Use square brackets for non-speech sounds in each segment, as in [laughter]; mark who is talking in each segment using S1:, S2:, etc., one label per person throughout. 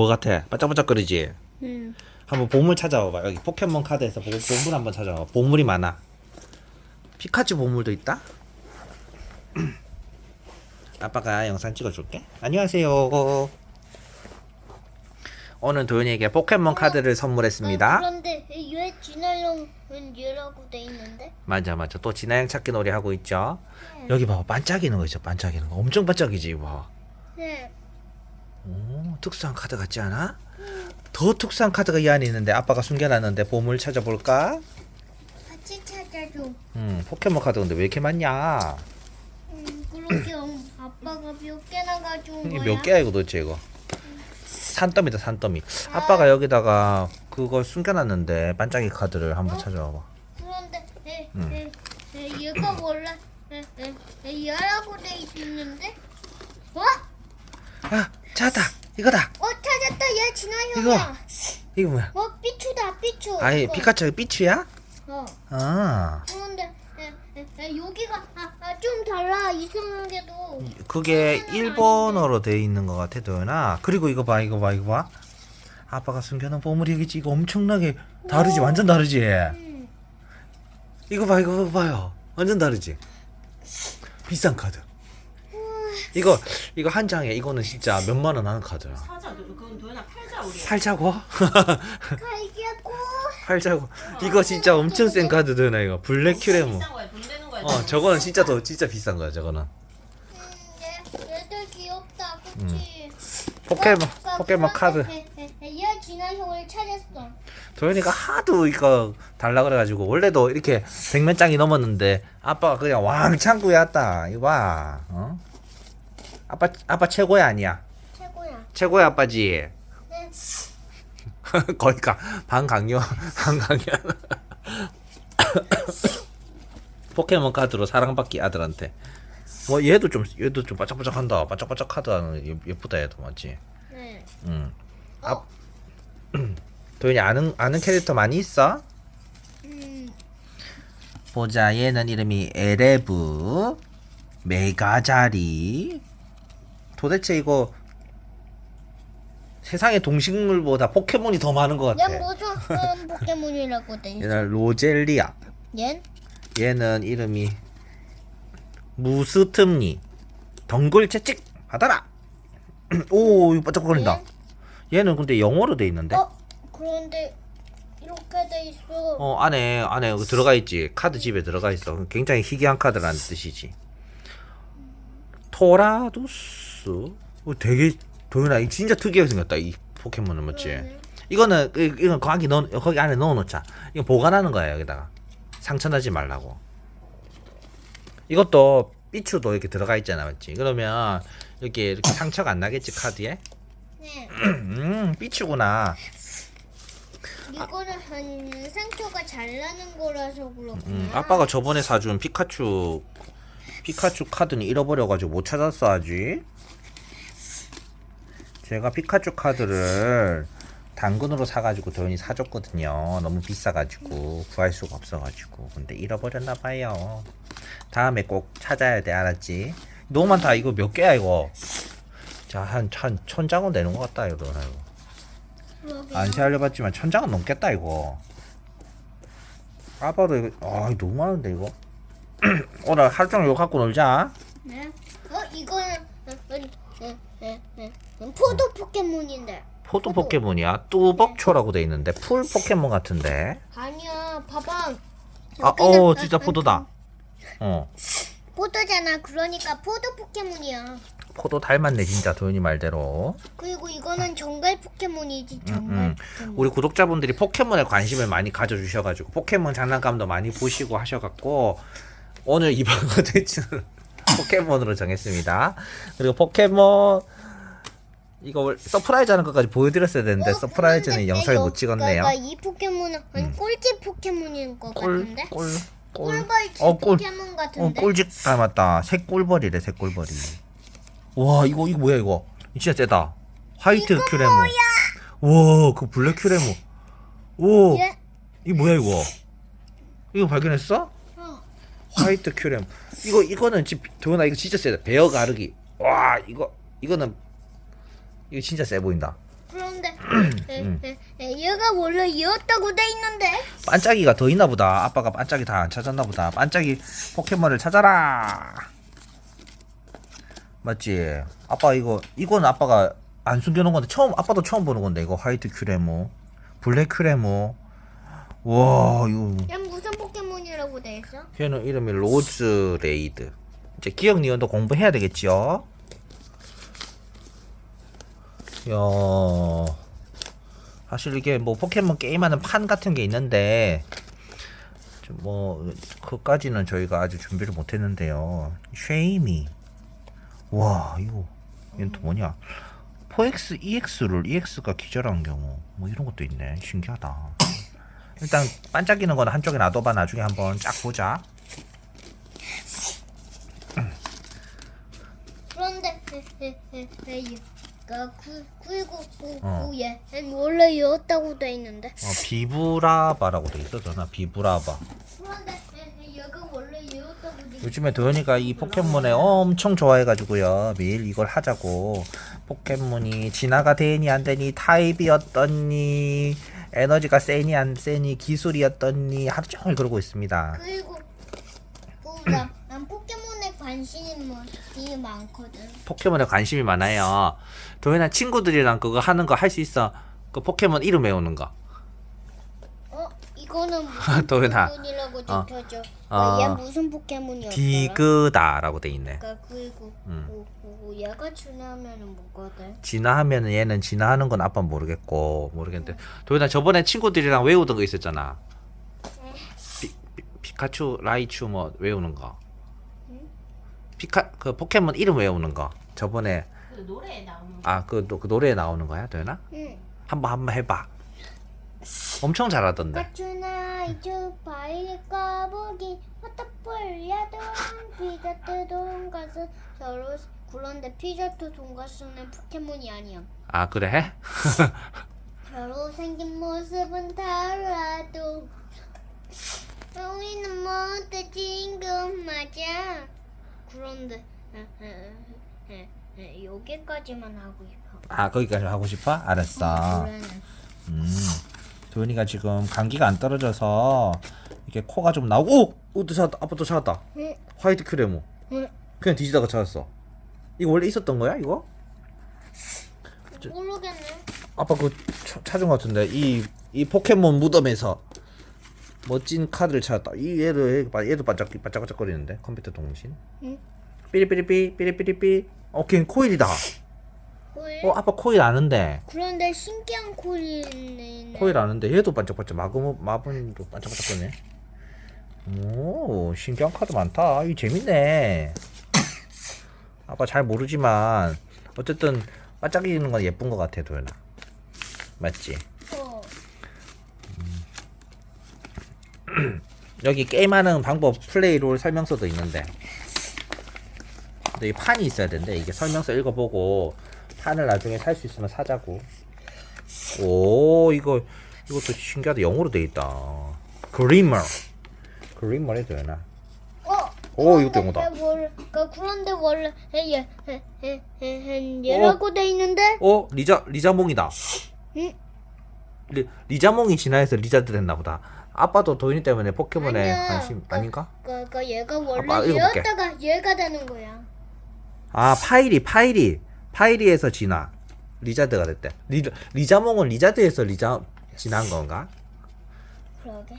S1: 뭐 같아? 반짝반짝거리지?
S2: 응.
S1: 한번 보물 찾아봐봐. 여기 포켓몬 카드에서 보, 보물 한번 찾아봐. 보물이 많아. 피카츄 보물도 있다. [clears throat] 아빠가 영상 찍어줄게. 안녕하세요. 오늘 도윤이에게 포켓몬 카드를
S2: 아,
S1: 선물했습니다.
S2: 그런데 왜 진화령은 얘라고 돼 있는데?
S1: 맞아 맞아. 또 진화양 찾기 놀이 하고 있죠.
S2: 네.
S1: 여기 봐봐. 반짝이는 거 있죠. 반짝이는 거. 엄청 반짝이지 봐.
S2: 네.
S1: 오, 특수한 카드 같지 않아? 더 특수한 카드가 이 안에 있는데 아빠가 숨겨놨는데 보물 찾아볼까?
S2: 같이 찾아줘.
S1: 음, 포켓몬 카드 근데 왜 이렇게 많냐?
S2: 음, 그렇게 엄- 아빠가 몇 개나 가져온
S1: 이게
S2: 거야?
S1: 몇 개야 이거 도대체 이거? 산더미다 산더미. 아빠가 여기다가 그걸 숨겨놨는데 반짝이 카드를 한번 찾아봐봐.
S2: 그런데 에,
S1: 음.
S2: 에, 에, 얘가 원래 에, 에, 에, 얘라고 돼 있는데? 어?
S1: 아, 찾았다. 이거다.
S2: 어 찾았다. 얘 진화형이야.
S1: 이거 뭐야?
S2: 어 삐추다 삐추.
S1: 아니
S2: 이거.
S1: 피카츄 삐추야?
S2: 어.
S1: 아,
S2: 그런데 에, 에, 에, 여기가 아, 아, 좀 달라 이상하게도.
S1: 그게 일본어로 돼 있는 것 같아 도연아. 그리고 이거 봐, 이거 봐, 이거 봐. 아빠가 숨겨놓은 보물이 여기 있지. 이거 엄청나게 다르지, 완전 다르지.
S2: 음.
S1: 이거 봐 이거 봐요 완전 다르지 비싼 카드 이거 이거 한 장에 이거는 진짜 몇만 원 하는 카드야?
S3: 사자 그- 그건 도연아 팔자 우리
S1: 팔자고?
S2: 갈기고.
S1: 팔자고. 이거 진짜 엄청 센 카드잖아 이거. 블랙 큐레모.
S3: 비싼 거야 돈 되는 거야.
S1: 어 저거는 진짜 더 진짜 비싼 거야 저거는.
S2: 음, 얘, 얘들 귀엽다, 그치?
S1: 포켓몬
S2: 어,
S1: 포켓몬 카드.
S2: 에, 얘 진화형을 찾았어.
S1: 도현이가 하도 이거 달라 그래가지고 원래도 이렇게 백만 장이 넘었는데 아빠가 그냥 왕창 구해왔다. 이거 봐. 어? 아빠 아빠 최고야 아니야?
S2: 최고야.
S1: 최고야 아빠지.
S2: 네. [laughs]
S1: 거의 가, 반강요 반강요. [laughs] 포켓몬 카드로 사랑받기 아들한테. 뭐 얘도 좀 얘도 좀 카드는 예- 예쁘다 얘도 맞지?
S2: 네.
S1: 응.
S2: 어.
S1: 아, [clears throat] 도현이 아는 아는 캐릭터 많이 있어?
S2: 음,
S1: 보자. 얘는 이름이 에레브 메가자리 도대체 이거 세상의 동식물보다 포켓몬이 더 많은
S2: 것얘
S1: 같아.
S2: 무슨 음, 포켓몬이라고 돼?
S1: 얘는 로젤리아.
S2: 얜?
S1: 얘는 이름이 무스틈니. 덩굴 채찍. 받아라. [clears throat] 오 이거 반짝거린다. 얘는 근데 영어로 돼 있는데?
S2: 어? 그런데 이렇게 돼 있어.
S1: 어 안에 안에 들어가 있지. 카드 집에 들어가 있어. 굉장히 희귀한 카드라는 뜻이지. 토라도스 어, 되게 도윤아 이 진짜 특이하게 생겼다 이 포켓몬은 맞지
S2: 그러네.
S1: 이거는 이- 이건 거기 넣 거기 안에 넣어놓자 이거 보관하는 거야 여기다가 상처나지 말라고 이것도 삐추도 이렇게 들어가 있잖아 맞지 그러면 이렇게 이렇게 상처가 안 나겠지 카드에
S2: 네. [clears throat]
S1: 음 삐추구나
S2: 이거는 한 상처가 잘 나는 거라서 그렇구나.
S1: 음, 아빠가 저번에 사준 피카츄 피카츄 카드는 잃어버려가지고 못 찾았어 아직. 제가 피카츄 카드를 당근으로 사가지고 도현이 사줬거든요. 너무 비싸가지고 구할 수가 없어가지고 근데 잃어버렸나 봐요. 다음에 꼭 찾아야 돼 알았지? 너무 많다 이거 몇 개야 이거? 자한 한 천장은 되는 것 같다 이거. 안 세알려봤지만 천장은 넘겠다 이거 아빠도 이거 아 너무 많은데 이거 [clears throat] 오늘 하루 종일 이거 갖고 놀자
S2: 네. 어 이거는 음, 음, 음, 음, 음, 음, 포도 포켓몬인데.
S1: 포도 포켓몬이야 뚜벅초라고 돼 있는데 풀 포켓몬 같은데
S2: 아니야, 봐봐.
S1: 아 어 진짜
S2: 음,
S1: 포도다 어
S2: 포도잖아. 그러니까 포도 포켓몬이야.
S1: 포도 닮았네 진짜 도현이 말대로
S2: 그리고 이거는 정갈 포켓몬이지. 정갈
S1: 음.
S2: 포켓몬.
S1: 우리 구독자분들이 포켓몬에 관심을 많이 가져주셔가지고 포켓몬 장난감도 많이 보시고 하셔갖고 오늘 이번 [laughs] 컨텐츠는 포켓몬으로 정했습니다. 그리고 포켓몬 이거 월- 서프라이즈 하는 것까지 보여드렸어야 되는데
S2: 어,
S1: 서프라이즈는
S2: 그런데
S1: 영상을
S2: 여-
S1: 못 찍었네요.
S2: 이 포켓몬은 한 꼴찌 포켓몬인 것
S1: 꿀,
S2: 같은데.
S1: 꿀, 꿀.
S2: 꿀벌치
S1: 어, 꿀.
S2: 포켓몬
S1: 어,
S2: 같은데.
S1: 꿀집 닮았다. 새꿀벌이래, 새꿀벌이. 와, 이거, 이거 뭐야, 이거? 진짜 세다. 화이트 큐레모. 와, 그 블랙 큐레모. 오,
S2: 얘,
S1: 이거 뭐야, 이거? 이거 발견했어?
S2: 어,
S1: 화이트 큐렘 이거 이거는 지 도현아 이거 진짜 세다 베어 가르기 와 이거 이거는 이거 진짜 세 보인다
S2: 그런데
S1: 음.
S2: 에, 에, 얘가 원래 이었다고 돼 있는데.
S1: 반짝이가 더 있나 보다. 아빠가 반짝이 다 안 찾았나 보다. 반짝이 포켓몬을 찾아라. 맞지? 아빠 이거 이거는 아빠가 안 숨겨놓은 건데 처음 아빠도 처음 보는 건데 이거 화이트 큐레모, 블랙 큐레모. 와 이거
S2: 얘 무슨 포켓몬이라고 돼 있어?
S1: 걔는 이름이 로즈 레이드. 이제 기억 니은도 공부해야 되겠지요. 야, 사실 이게 뭐 포켓몬 게임하는 판 같은 게 있는데 좀뭐 그까지는 저희가 아직 준비를 못했는데요. 쉐이미, 와 이거 이건 또 뭐냐? 포엑스 EX를 EX가 기절한 경우 뭐 이런 것도 있네. 신기하다. 일단 반짝이는 거는 한쪽에 놔둬봐 나중에 한번 쫙 보자.
S2: 그런데 에, 에, 에, 에, 얘가 구, 구이고
S1: 어.
S2: 원래 이었다고 돼 있는데.
S1: 어, 비브라바라고 돼 있어 전나 비브라바.
S2: 그런데 얘가 원래 이었다고 돼. 있-
S1: 요즘에 도현이가 이 포켓몬에 엄청 좋아해가지고요 매일 이걸 하자고 포켓몬이 진화가 되니 안 되니 타입이었더니 에너지가 세니 안 세니 기술이었더니 하루 종일 그러고 있습니다.
S2: 그리고 난 포켓몬에 관심이 뭐 되게 많거든.
S1: 포켓몬에 관심이 많아요. 도현아 친구들이랑 그거 하는 거 할 수 있어. 그 포켓몬 이름 외우는 거. [laughs]
S2: 어 이거는 무슨
S1: 도현아.
S2: 포켓몬이라고
S1: 어.
S2: 적혀져.
S1: 어.
S2: 얘 무슨 포켓몬이었더라?
S1: 디그다라고 돼 있네.
S2: 그러니까 그리고
S1: 음.
S2: 그, 그, 얘가 준하면은 뭐가 돼?
S1: 진화하면 얘는 진화하는 건 아빠 모르겠고 모르겠는데 도현아 저번에 친구들이랑 외우던 거 있었잖아 피, 피, 피카츄 라이츄 뭐 외우는 거 피카 그 포켓몬 이름 외우는 거 저번에
S3: 그 노래에 나오는 거.
S1: 아그 그 노래에 나오는 거야 도현아
S2: 응.
S1: 한번 한번 해봐 엄청 잘하던데
S2: 까추나 이추 바일 까보기 화타폴 야동 피자트 돈가스 서로 그런데 피자 트 돈가스는 포켓몬이 아니야.
S1: 아 그래 [laughs] 해?
S2: 서로 생긴 모습은 달라도 우리는 모두 친구 맞아. 그런데 에, 에, 에, 에, 여기까지만 하고 싶어.
S1: 아 거기까지 하고 싶어? 알았어
S2: 원래는.
S1: 음 도현이가 지금 감기가 안 떨어져서 이게 코가 좀 나오고 오! 오, 또 찾았다 아빠 또 찾았다
S2: 응,
S1: 화이트 큐레모
S2: 응.
S1: 그냥 뒤지다가 찾았어. 이거 원래 있었던 거야 이거?
S2: 모르겠네.
S1: 아빠 그거 차- 찾은 것 같은데 이 이 포켓몬 무덤에서 멋진 카드를 찾았다. 이 얘도 얘- 얘도 반짝 반짝반짝거리는데 컴퓨터 동신.
S2: 응.
S1: 삐리삐리삐 삐리삐리삐. 어, 걔 코일이다.
S2: 코일.
S1: 어, 아빠 코일 아는데.
S2: 그런데 신기한 코일이네.
S1: 코일 아는데 얘도 반짝반짝 마금 마분도 반짝반짝거리네. 오, 신기한 카드 많다. 이 재밌네. 아빠 잘 모르지만 어쨌든 반짝이는 건 예쁜 것 같아, 도현아. 맞지?
S2: 어.
S1: 여기 게임하는 방법 플레이롤 설명서도 있는데 근데 이 판이 있어야 되는데 이게 설명서 읽어보고 판을 나중에 살 수 있으면 사자고 오 이거 이것도 신기하다 영어로 돼 있다 그리머 그리머 해도 되나
S2: 어.
S1: 오, 이것도 영어다.
S2: 그런데 원래- 그- 원래 얘, 얘, 얘, 얘, 얘라고 돼 있는데.
S1: 어 리자 리자몽이다
S2: 응.
S1: 리, 리자몽이 진화해서 리자드 됐나 보다 아빠도 도인이 때문에 포켓몬에
S2: 아니야.
S1: 관심
S2: 그-
S1: 아닌가?
S2: 그, 그 얘가 원래
S1: 아빠.
S2: 얘였다가 얘가 되는 거야.
S1: 아 파이리 파이리 파이리에서 진화 리자드가 됐대 리, 리자몽은 리자드에서 리자 진화한 건가?
S2: 그러게.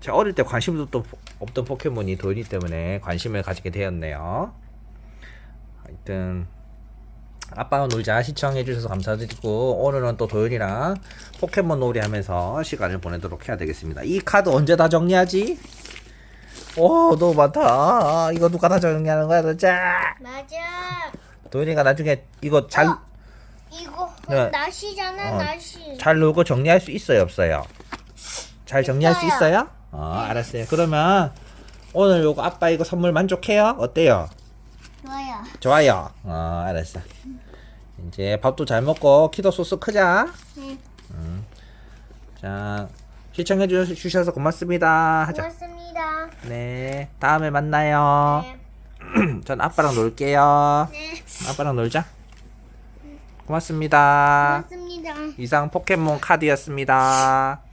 S1: 제가 어릴 때 관심도 또 없던 포켓몬이 도인이 때문에 관심을 가지게 되었네요 하여튼 아빠가 놀자 시청해주셔서 감사드리고 오늘은 또 도윤이랑 포켓몬 놀이 하면서 시간을 보내도록 해야 되겠습니다 이 카드 언제 다 정리하지? 오 너무 많다 이거 누가 다 정리하는 거야 도대체
S2: 맞아.
S1: 도윤이가 나중에 이거 잘
S2: 어. 이거
S1: 네.
S2: 나시잖아
S1: 어.
S2: 나시.
S1: 잘 놀고 정리할 수 있어요 없어요? 잘 정리할 수
S2: 있어요.
S1: 있어요? 어 알았어요 그러면 오늘 요거 아빠 이거 선물 만족해요? 어때요?
S2: 좋아요.
S1: 좋아요 어 알았어 이제 밥도 잘 먹고 키도 소스 크자
S2: 응.
S1: 자 시청해 주- 주셔서 고맙습니다 하자
S2: 고맙습니다.
S1: 네 다음에 만나요
S2: 네. [clears throat]
S1: 전 아빠랑 놀게요
S2: 네.
S1: 아빠랑 놀자 고맙습니다.
S2: 고맙습니다.
S1: 이상 포켓몬 카드였습니다.